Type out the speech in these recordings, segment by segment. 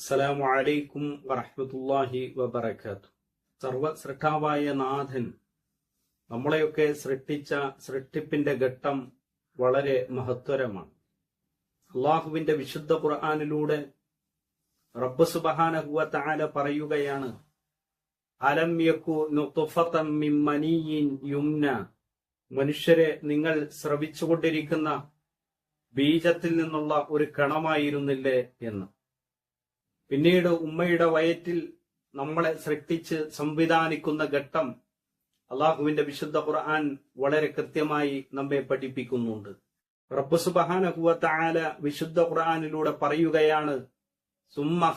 അസ്സലാമലൈക്കും വറഹമത്തല്ലാഹി വബർക്കാത്തു സർവസൃഷ്ടാവായ നാഥൻ നമ്മളെയൊക്കെ സൃഷ്ടിച്ച സൃഷ്ടിപ്പിന്റെ ഘട്ടം വളരെ മഹത്വരമാണ് അള്ളാഹുവിന്റെ വിശുദ്ധ ഖുർആാനിലൂടെ റബ്ബ് സുബഹാനഹുവ താല പറയുകയാണ് അലം യക്കു നുഫത്തം മിൻ മനിയിൻ യുംന. മനുഷ്യരെ നിങ്ങൾ ശ്രവിച്ചുകൊണ്ടിരിക്കുന്ന ബീജത്തിൽ നിന്നുള്ള ഒരു കണമായിരുന്നില്ലേ എന്ന്. പിന്നീട് ഉമ്മയുടെ വയറ്റിൽ നമ്മളെ സൃഷ്ടിച്ച് സംവിധാനിക്കുന്ന ഘട്ടം അള്ളാഹുവിന്റെ വിശുദ്ധ ഖുർആൻ വളരെ കൃത്യമായി നമ്മെ പഠിപ്പിക്കുന്നുണ്ട്. റബ്ബ് സുബ്ഹാനഹു വ വിശുദ്ധ ഖുർആാനിലൂടെ പറയുകയാണ് സുമ്മ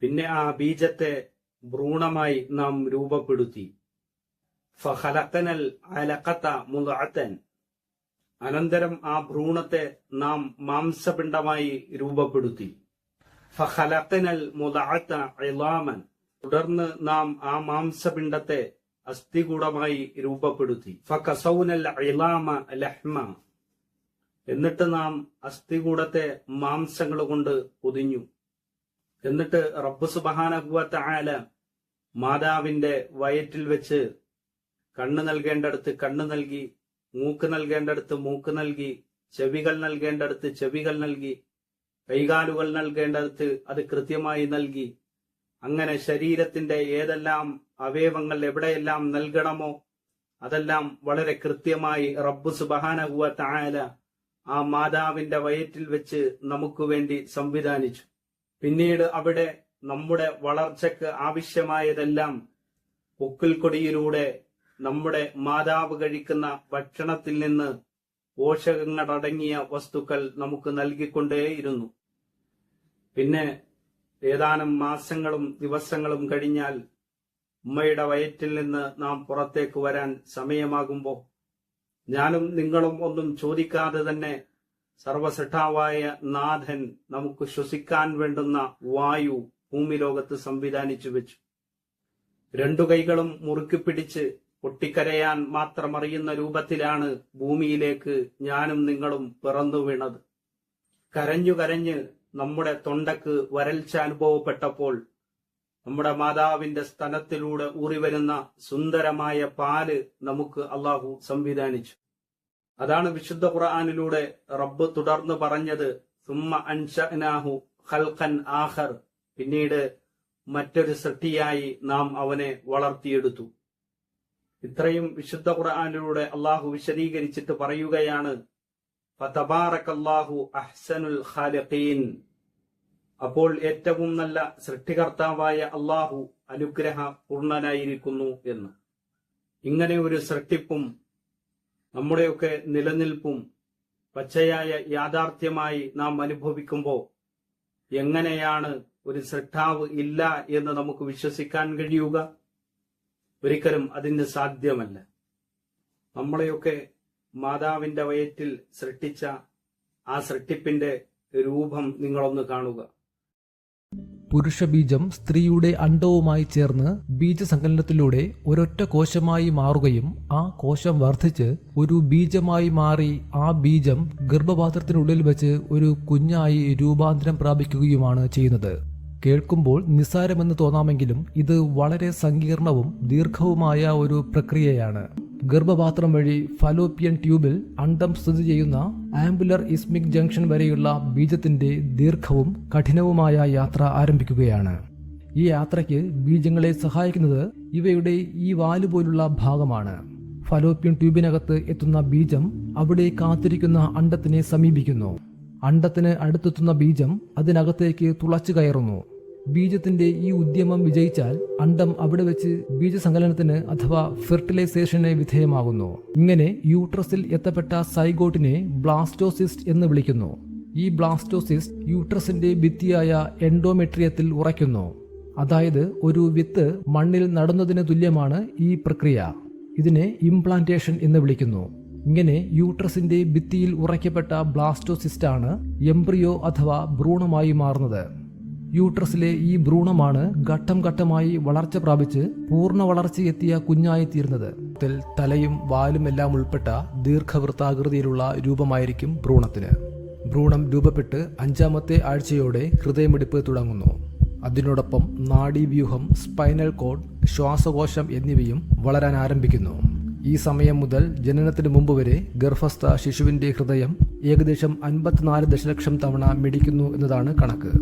പിന്നെ ആ ബീജത്തെ ഭ്രൂണമായി നാം രൂപപ്പെടുത്തി. ഫഖലഖനൽ അലഖത മുദ്അതൻ. അനന്തരം ആ ഭ്രൂണത്തെ നാം മാംസപിണ്ഡമായി രൂപപ്പെടുത്തി. ഫഖലഖനൽ മുതാത്ത ഇളാമൻ തുടർന്ന് നാം ആ മാംസപിണ്ഡത്തെ അസ്ഥികൂടമായി രൂപപ്പെടുത്തി. ഫകസൗനൽ ഇളാമ ലഹ്മ. എന്നിട്ട് നാം അസ്ഥികൂടത്തെ മാംസങ്ങൾ കൊണ്ട് പൊതിഞ്ഞു. എന്നിട്ട് റബ്ബ് സുബ്ഹാനഹു ആല മാതാവിന്റെ വയറ്റിൽ വെച്ച് കണ്ണു നൽകേണ്ടടുത്ത് കണ്ണ് നൽകി മൂക്ക് നൽകേണ്ടടുത്ത് മൂക്ക് നൽകി ചെവികൾ നൽകേണ്ടടുത്ത് ചെവികൾ നൽകി കൈകാലുകൾ നൽകേണ്ടടുത്ത് അത് കൃത്യമായി നൽകി. അങ്ങനെ ശരീരത്തിന്റെ ഏതെല്ലാം അവയവങ്ങൾ എവിടെയെല്ലാം നൽകണമോ അതെല്ലാം വളരെ കൃത്യമായി റബ്ബ് സുബഹാനഹുവ തായാല ആ മാതാവിന്റെ വയറ്റിൽ വെച്ച് നമുക്ക് വേണ്ടി സംവിധാനിച്ചു. പിന്നീട് അവിടെ നമ്മുടെ വളർച്ചയ്ക്ക് ആവശ്യമായതെല്ലാം പൊക്കിൽ കൊടിയിലൂടെ നമ്മുടെ മാതാവ് കഴിക്കുന്ന ഭക്ഷണത്തിൽ നിന്ന് പോഷകങ്ങളടങ്ങിയ വസ്തുക്കൾ നമുക്ക് നൽകിക്കൊണ്ടേയിരുന്നു. പിന്നെ ഏതാനും മാസങ്ങളും ദിവസങ്ങളും കഴിഞ്ഞാൽ ഉമ്മയുടെ വയറ്റിൽ നിന്ന് നാം പുറത്തേക്ക് വരാൻ സമയമാകുമ്പോൾ ഞാനും നിങ്ങളും ഒന്നും ചോദിക്കാതെ തന്നെ സർവസഠാവായ നാഥൻ നമുക്ക് ശ്വസിക്കാൻ വേണ്ടുന്ന വായു ഭൂമിലോകത്ത് സംവിധാനിച്ചു വെച്ചു. രണ്ടു കൈകളും മുറുക്കി പിടിച്ച് പൊട്ടിക്കരയാൻ മാത്രമറിയുന്ന രൂപത്തിലാണ് ഭൂമിയിലേക്ക് ഞാനും നിങ്ങളും പിറന്നു വീണത്. കരഞ്ഞു കരഞ്ഞ് നമ്മുടെ തൊണ്ടക്ക് വരൾച്ച അനുഭവപ്പെട്ടപ്പോൾ നമ്മുടെ മാതാവിന്റെ സ്ഥലത്തിലൂടെ ഊറിവരുന്ന സുന്ദരമായ പാൽ നമുക്ക് അള്ളാഹു സംവിധാനിച്ചു. അതാണ് വിശുദ്ധ ഖുർആാനിലൂടെ റബ്ബ് തുടർന്ന് പറഞ്ഞത് സുമ്മ അൻഷനാഹു ഖൽഖൻ ആഹർ പിന്നീട് മറ്റൊരു സൃഷ്ടിയായി നാം അവനെ വളർത്തിയെടുത്തു. ഇത്രയും വിശുദ്ധ ഖുർആാനിലൂടെ അള്ളാഹു വിശദീകരിച്ചിട്ട് പറയുകയാണ് അഹ്സനുൽ ഖാലിഖീൻ. അപ്പോൾ ഏറ്റവും നല്ല സൃഷ്ടികർത്താവായ അള്ളാഹു അനുഗ്രഹ പൂർണനായിരിക്കുന്നു എന്ന്. ഇങ്ങനെ ഒരു സൃഷ്ടിപ്പും നമ്മുടെയൊക്കെ നിലനിൽപ്പും പച്ചയായ യാഥാർത്ഥ്യമായി നാം അനുഭവിക്കുമ്പോൾ എങ്ങനെയാണ് ഒരു സൃഷ്ടാവ് ഇല്ല എന്ന് നമുക്ക് വിശ്വസിക്കാൻ കഴിയുക? ഒരിക്കലും അതിന് സാധ്യമല്ല. നമ്മളെയൊക്കെ മാതാവിന്റെ വയറ്റിൽ സൃഷ്ടിച്ച ആ സൃഷ്ടിപ്പിന്റെ രൂപം നിങ്ങളൊന്ന് കാണുക. പുരുഷബീജം സ്ത്രീയുടെ അണ്ടവുമായി ചേർന്ന് ബീജസങ്കലനത്തിലൂടെ ഒരൊറ്റ കോശമായി മാറുകയും ആ കോശം വർദ്ധിച്ച് ഒരു ബീജമായി മാറി ആ ബീജം ഗർഭപാത്രത്തിനുള്ളിൽ വെച്ച് ഒരു കുഞ്ഞായി രൂപാന്തരം പ്രാപിക്കുകയുമാണ് ചെയ്യുന്നത്. കേൾക്കുമ്പോൾ നിസ്സാരമെന്ന് തോന്നാമെങ്കിലും ഇത് വളരെ സങ്കീർണവും ദീർഘവുമായ ഒരു പ്രക്രിയയാണ്. ഗർഭപാത്രം വഴി ഫലോപ്പിയൻ ട്യൂബിൽ അണ്ടം സ്ഥിതി ചെയ്യുന്ന ആംബുലർ ഇസ്മിക് ജംഗ്ഷൻ വരെയുള്ള ബീജത്തിന്റെ ദീർഘവും കഠിനവുമായ യാത്ര ആരംഭിക്കുകയാണ്. ഈ യാത്രയ്ക്ക് ബീജങ്ങളെ സഹായിക്കുന്നത് ഇവയുടെ ഈ വാൽ പോലുള്ള ഭാഗമാണ്. ഫലോപ്യൻ ട്യൂബിനകത്ത് എത്തുന്ന ബീജം അവിടെ കാത്തിരിക്കുന്ന അണ്ടത്തിനെ സമീപിക്കുന്നു. അണ്ടത്തിന് അടുത്തെത്തുന്ന ബീജം അതിനകത്തേക്ക് തുളച്ചു കയറുന്നു. ബീജത്തിന്റെ ഈ ഉദ്യമം വിജയിച്ചാൽ അണ്ടം അവിടെ വെച്ച് ബീജസങ്കലനത്തിന് അഥവാ ഫെർട്ടിലൈസേഷന് വിധേയമാകുന്നു. ഇങ്ങനെ യൂട്രസിൽ എത്തപ്പെട്ട സൈഗോട്ടിനെ ബ്ലാസ്റ്റോസിസ്റ്റ് എന്ന് വിളിക്കുന്നു. ഈ ബ്ലാസ്റ്റോസിസ്റ്റ് യൂട്രസിന്റെ ഭിത്തിയായ എൻഡോമെട്രിയത്തിൽ ഉറയ്ക്കുന്നു. അതായത് ഒരു വിത്ത് മണ്ണിൽ നടുന്നതിന് തുല്യമാണ് ഈ പ്രക്രിയ. ഇതിനെ ഇംപ്ലാന്റേഷൻ എന്ന് വിളിക്കുന്നു. ഇങ്ങനെ യൂട്രസിന്റെ ഭിത്തിയിൽ ഉറയ്ക്കപ്പെട്ട ബ്ലാസ്റ്റോസിസ്റ്റാണ് എംബ്രിയോ അഥവാ ഭ്രൂണമായി മാറുന്നത്. യൂട്രസിലെ ഈ ഭ്രൂണമാണ് ഘട്ടം ഘട്ടമായി വളർച്ച പ്രാപിച്ച് പൂർണ വളർച്ചയെത്തിയ കുഞ്ഞായി തീർന്നത് തലയും വാലും എല്ലാം ഉൾപ്പെട്ട ദീർഘവൃത്താകൃതിയിലുള്ള രൂപമായിരിക്കും ഭ്രൂണത്തിന്. ഭ്രൂണം രൂപപ്പെട്ട് അഞ്ചാമത്തെ ആഴ്ചയോടെ ഹൃദയമിടിപ്പ് തുടങ്ങുന്നു. അതിനോടൊപ്പം നാഡീവ്യൂഹം സ്പൈനൽ കോഡ് ശ്വാസകോശം എന്നിവയും വളരാൻ ആരംഭിക്കുന്നു. ഈ സമയം മുതൽ ജനനത്തിന് മുമ്പ് വരെ ഗർഭസ്ഥ ശിശുവിന്റെ ഹൃദയം ഏകദേശം അൻപത്തിനാല് ദശലക്ഷം തവണ മിടിക്കുന്നു എന്നതാണ് കണക്ക്.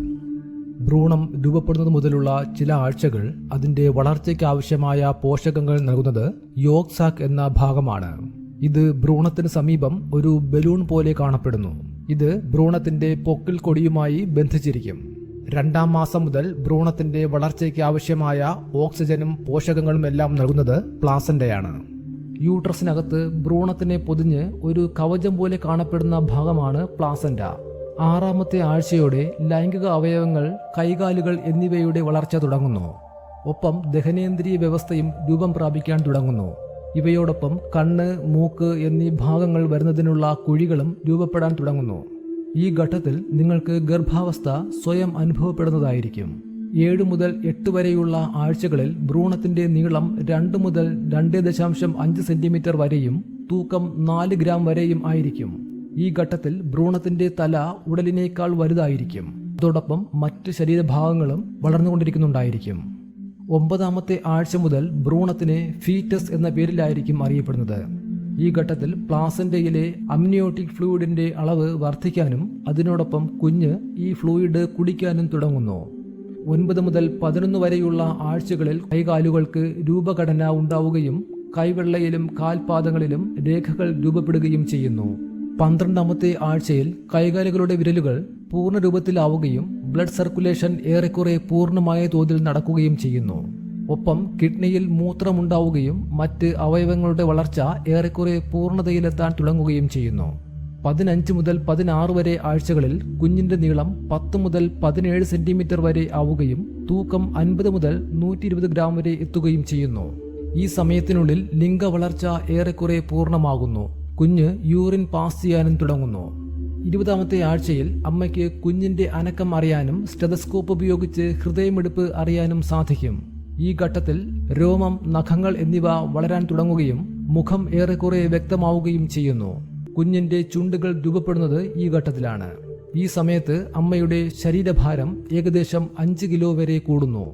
ഭ്രൂണം രൂപപ്പെടുന്നത് മുതലുള്ള ചില ആഴ്ചകൾ അതിന്റെ വളർച്ചയ്ക്ക് ആവശ്യമായ പോഷകങ്ങൾ നൽകുന്നത് യോക്സാക് എന്ന ഭാഗമാണ്. ഇത് ഭ്രൂണത്തിന് സമീപം ഒരു ബലൂൺ പോലെ കാണപ്പെടുന്നു. ഇത് ഭ്രൂണത്തിന്റെ പൊക്കിൽ കൊടിയുമായി ബന്ധിച്ചിരിക്കും. രണ്ടാം മാസം മുതൽ ഭ്രൂണത്തിന്റെ വളർച്ചയ്ക്ക് ആവശ്യമായ ഓക്സിജനും പോഷകങ്ങളും എല്ലാം നൽകുന്നത് പ്ലാസന്റയാണ് യൂട്രസിനകത്ത് ഭ്രൂണത്തിനെ പൊതിഞ്ഞ് ഒരു കവചം പോലെ കാണപ്പെടുന്ന ഭാഗമാണ് പ്ലാസന്റ. ആറാമത്തെ ആഴ്ചയോടെ ലൈംഗിക അവയവങ്ങൾ കൈകാലുകൾ എന്നിവയുടെ വളർച്ച തുടങ്ങുന്നു. ഒപ്പം ദഹനേന്ദ്രിയ വ്യവസ്ഥയും രൂപം പ്രാപിക്കാൻ തുടങ്ങുന്നു. ഇവയോടൊപ്പം കണ്ണ് മൂക്ക് എന്നീ ഭാഗങ്ങൾ വരുന്നതിനുള്ള കുഴികളും രൂപപ്പെടാൻ തുടങ്ങുന്നു. ഈ ഘട്ടത്തിൽ നിങ്ങൾക്ക് ഗർഭാവസ്ഥ സ്വയം അനുഭവപ്പെടുന്നതായിരിക്കും. ഏഴ് മുതൽ എട്ട് വരെയുള്ള ആഴ്ചകളിൽ ഭ്രൂണത്തിന്റെ നീളം രണ്ട് മുതൽ രണ്ട് ദശാംശം അഞ്ച് സെന്റിമീറ്റർ വരെയും തൂക്കം നാല് ഗ്രാം വരെയും ആയിരിക്കും. ഈ ഘട്ടത്തിൽ ഭ്രൂണത്തിന്റെ തല ഉടലിനേക്കാൾ വലുതായിരിക്കും. അതോടൊപ്പം മറ്റ് ശരീരഭാഗങ്ങളും വളർന്നുകൊണ്ടിരിക്കുന്നുണ്ടായിരിക്കും. ഒമ്പതാമത്തെ ആഴ്ച മുതൽ ഭ്രൂണത്തിന് ഫീറ്റസ് എന്ന പേരിലായിരിക്കും അറിയപ്പെടുന്നത്. ഈ ഘട്ടത്തിൽ പ്ലാസന്റയിലെ അമ്നിയോട്ടിക് ഫ്ലൂയിഡിന്റെ അളവ് വർദ്ധിക്കാനും അതിനോടൊപ്പം കുഞ്ഞ് ഈ ഫ്ലൂയിഡ് കുടിക്കാനും തുടങ്ങുന്നു. ഒൻപത് മുതൽ പതിനൊന്ന് വരെയുള്ള ആഴ്ചകളിൽ കൈകാലുകൾക്ക് രൂപഘടന ഉണ്ടാവുകയും കൈവെള്ളയിലും കാൽപാദങ്ങളിലും രേഖകൾ രൂപപ്പെടുകയും ചെയ്യുന്നു. പന്ത്രണ്ടാമത്തെ ആഴ്ചയിൽ കൈകാലുകളുടെ വിരലുകൾ പൂർണ രൂപത്തിലാവുകയും ബ്ലഡ് സർക്കുലേഷൻ ഏറെക്കുറെ പൂർണമായ തോതിൽ നടക്കുകയും ചെയ്യുന്നു. ഒപ്പം കിഡ്നിയിൽ മൂത്രമുണ്ടാവുകയും മറ്റ് അവയവങ്ങളുടെ വളർച്ച ഏറെക്കുറെ പൂർണതയിലെത്താൻ തുടങ്ങുകയും ചെയ്യുന്നു. പതിനഞ്ച് മുതൽ പതിനാറ് വരെ ആഴ്ചകളിൽ കുഞ്ഞിന്റെ നീളം പത്ത് മുതൽ പതിനേഴ് സെന്റിമീറ്റർ വരെ ആവുകയും തൂക്കം അൻപത് മുതൽ നൂറ്റി ഇരുപത് ഗ്രാം വരെ എത്തുകയും ചെയ്യുന്നു. ഈ സമയത്തിനുള്ളിൽ ലിംഗ വളർച്ച ഏറെക്കുറെ പൂർണമാകുന്നു. കുഞ്ഞ് യൂറിൻ പാസ് ചെയ്യാനും തുടങ്ങുന്നു. ഇരുപതാമത്തെ ആഴ്ചയിൽ അമ്മയ്ക്ക് കുഞ്ഞിന്റെ അനക്കം അറിയാനും സ്റ്റെതസ്കോപ്പ് ഉപയോഗിച്ച് ഹൃദയമെടുപ്പ് അറിയാനും സാധിക്കും. ഈ ഘട്ടത്തിൽ രോമം നഖങ്ങൾ എന്നിവ വളരാൻ തുടങ്ങുകയും മുഖം ഏറെക്കുറെ വ്യക്തമാവുകയും ചെയ്യുന്നു. കുഞ്ഞിന്റെ ചുണ്ടുകൾ രൂപപ്പെടുന്നത് ഈ ഘട്ടത്തിലാണ്. ഈ സമയത്ത് അമ്മയുടെ ശരീരഭാരം ഏകദേശം അഞ്ച് കിലോ വരെ കൂടുന്നു.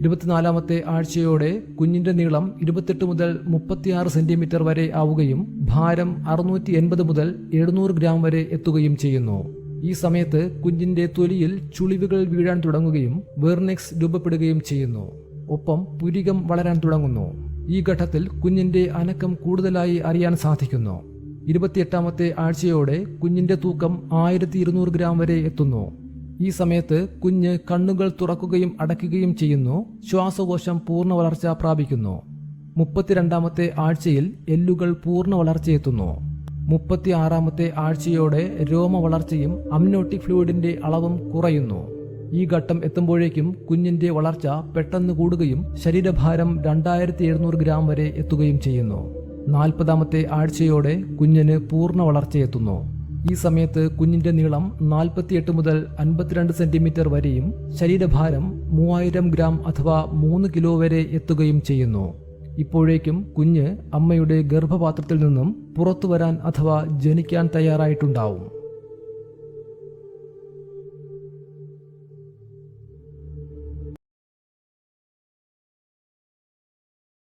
ഇരുപത്തിനാലാമത്തെ ആഴ്ചയോടെ കുഞ്ഞിന്റെ നീളം ഇരുപത്തെട്ട് മുതൽ മുപ്പത്തിയാറ് സെന്റിമീറ്റർ വരെ ആവുകയും ഭാരം അറുന്നൂറ്റി എൺപത് മുതൽ എഴുന്നൂറ് ഗ്രാം വരെ എത്തുകയും ചെയ്യുന്നു. ഈ സമയത്ത് കുഞ്ഞിന്റെ തൊലിയിൽ ചുളിവുകൾ വീഴാൻ തുടങ്ങുകയും വെർനെക്സ് രൂപപ്പെടുകയും ചെയ്യുന്നു. ഒപ്പം പുരികം വളരാൻ തുടങ്ങുന്നു. ഈ ഘട്ടത്തിൽ കുഞ്ഞിന്റെ അനക്കം കൂടുതലായി അറിയാൻ സാധിക്കുന്നു. ഇരുപത്തിയെട്ടാമത്തെ ആഴ്ചയോടെ കുഞ്ഞിന്റെ തൂക്കം ആയിരത്തി ഇരുന്നൂറ് ഗ്രാം വരെ എത്തുന്നു. ഈ സമയത്ത് കുഞ്ഞ് കണ്ണുകൾ തുറക്കുകയും അടയ്ക്കുകയും ചെയ്യുന്നു. ശ്വാസകോശം പൂർണ വളർച്ച പ്രാപിക്കുന്നു. മുപ്പത്തിരണ്ടാമത്തെ ആഴ്ചയിൽ എല്ലുകൾ പൂർണ വളർച്ചയെത്തുന്നു മുപ്പത്തി ആറാമത്തെ ആഴ്ചയോടെ രോമ വളർച്ചയും അമ്നോട്ടിക് ഫ്ലൂയിഡിന്റെ അളവും കുറയുന്നു. ഈ ഘട്ടം എത്തുമ്പോഴേക്കും കുഞ്ഞിന്റെ വളർച്ച പെട്ടെന്ന് കൂടുകയും ശരീരഭാരം രണ്ടായിരത്തി ഗ്രാം വരെ എത്തുകയും ചെയ്യുന്നു. നാൽപ്പതാമത്തെ ആഴ്ചയോടെ കുഞ്ഞിന് പൂർണ വളർച്ചയെത്തുന്നു. ഈ സമയത്ത് കുഞ്ഞിന്റെ നീളം നാൽപ്പത്തിയെട്ട് മുതൽ അൻപത്തിരണ്ട് സെന്റിമീറ്റർ വരെയും ശരീരഭാരം മൂവായിരം ഗ്രാം അഥവാ മൂന്ന് കിലോ വരെ എത്തുകയും ചെയ്യുന്നു. ഇപ്പോഴേക്കും കുഞ്ഞ് അമ്മയുടെ ഗർഭപാത്രത്തിൽ നിന്നും പുറത്തു വരാൻ അഥവാ ജനിക്കാൻ തയ്യാറായിട്ടുണ്ടാവും.